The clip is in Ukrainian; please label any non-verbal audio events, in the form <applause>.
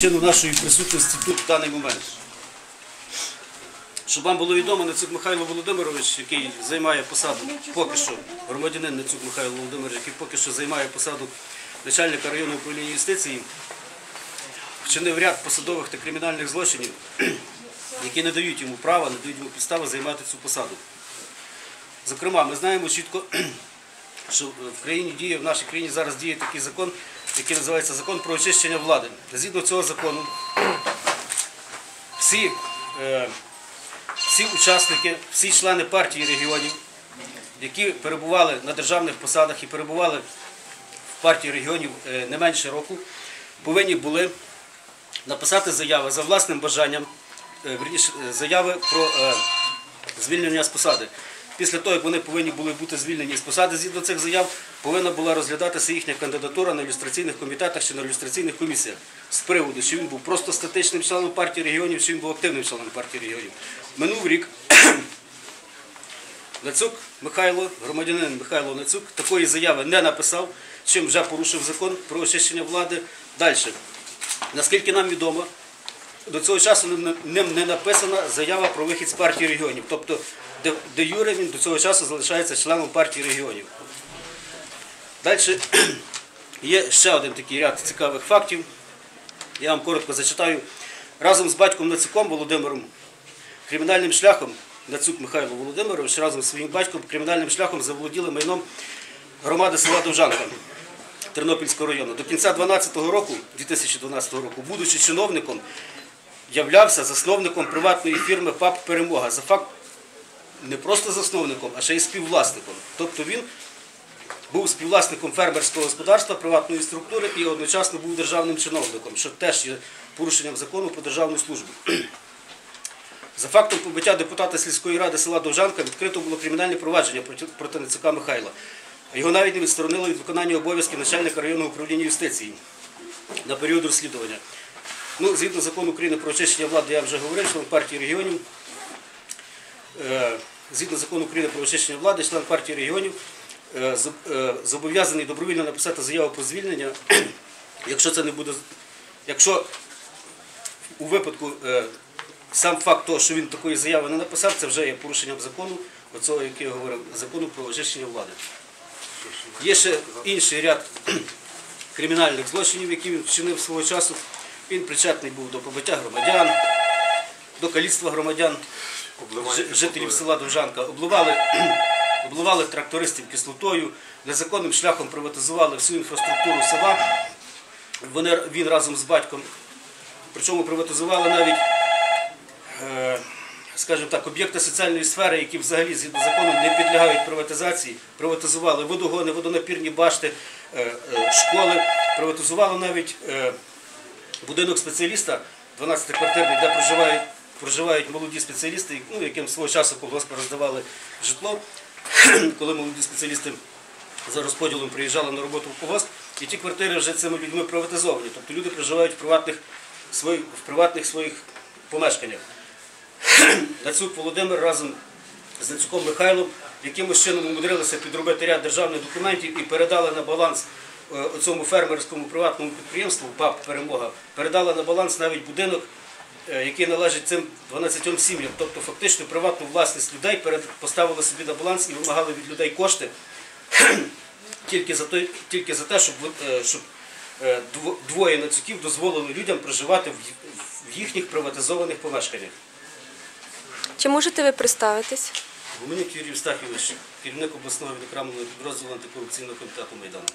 Причину нашої присутності тут в даний момент. Щоб вам було відомо, Нецюк Михайло Володимирович, який займає посаду поки що, громадянин Нецюк Михайло Володимирович, який поки що займає посаду начальника районного управління юстиції, вчинив ряд посадових та кримінальних злочинів, <clears throat> які не дають йому права, не дають йому підстави займати цю посаду. Зокрема, ми знаємо чітко, <clears throat> що в країні діє, в нашій країні зараз діє такий закон, який називається закон про очищення влади. Згідно цього закону, всі, е, всі учасники, всі члени партії регіонів, які перебували на державних посадах і перебували в партії регіонів е, не менше року, повинні були написати заяви за власним бажанням, е, е, заяви про е, звільнення з посади. Після того, як вони повинні були бути звільнені з посади згідно цих заяв, повинна була розглядатися їхня кандидатура на ілюстраційних комітетах чи на ілюстраційних комісіях з приводу, чи він був просто статичним членом партії регіонів, чи він був активним членом партії регіонів. Минув рік <clears throat> Нацюк Михайло, громадянин Михайло Нацюк, такої заяви не написав, чим вже порушив закон про очищення влади. Далі. Наскільки нам відомо, до цього часу ним- не написана заява про вихід з партії регіонів. Тобто, де, де Юре він до цього часу залишається членом партії регіонів. Далі <clears throat> є ще один такий ряд цікавих фактів. Я вам коротко зачитаю. Разом з батьком Нацюком Володимиром кримінальним шляхом Нацюк Михайло Володимирович разом з своїм батьком кримінальним шляхом заволоділи майном громади села Довжанка Тернопільського району. До кінця 2012 року, 2012 року, будучи чиновником, являвся засновником приватної фірми ПАП Перемога. За факт не просто засновником, а ще й співвласником. Тобто він був співвласником фермерського господарства, приватної структури і одночасно був державним чиновником, що теж є порушенням закону про державну службу. <clears throat> За фактом побиття депутата сільської ради села Довжанка відкрито було кримінальне провадження проти, Нацюка Михайла. Його навіть не відсторонили від виконання обов'язків начальника районного управління юстиції на період розслідування. Ну, згідно закону України про очищення влади, я вже говорив, член партії регіонів. Е, Згідно закону України про очищення влади, член партії регіонів е, е, зобов'язаний добровільно написати заяву про звільнення, <clears throat> якщо це не буде, якщо у випадку сам факт того, що він такої заяви не написав, це вже є порушенням закону, оцього, який я говорив, закону про очищення влади. Є ще інший ряд <clears throat> кримінальних злочинів, які він вчинив свого часу. Він причетний був до побиття громадян, до каліцтва громадян, жителів села Довжанка. Обливали, <clears throat> обливали трактористів кислотою, незаконним шляхом приватизували всю інфраструктуру села. Вони, він разом з батьком, причому приватизували навіть е, скажімо так, об'єкти соціальної сфери, які взагалі згідно закону не підлягають приватизації, приватизували водогони, водонапірні башти, е, е, школи, приватизували навіть будинок спеціаліста 12-квартирний, де проживають, проживають молоді спеціалісти, ну, яким свого часу колгоспи роздавали житло, <clears throat> коли молоді спеціалісти за розподілом приїжджали на роботу в колгосп, і ті квартири вже цими людьми приватизовані. Тобто люди проживають в приватних, своїх, в приватних своїх помешканнях. <clears throat> Нацюк Володимир разом з Нацюком Михайлом якимось чином умудрилися підробити ряд державних документів і передали на баланс цьому фермерському приватному підприємству ПАП Перемога, передали на баланс навіть будинок, е, який належить цим 12 сім'ям. Тобто фактично приватну власність людей поставили собі на баланс і вимагали від людей кошти <clears throat> тільки за, той, тільки за те, щоб, е, щоб е, двоє нацюків дозволили людям проживати в їхніх приватизованих помешканнях. Чи можете ви представитись? Гуменюк Юрій Євстахійович, керівник обласного відокремленого підрозділу антикорупційного комітету Майдану.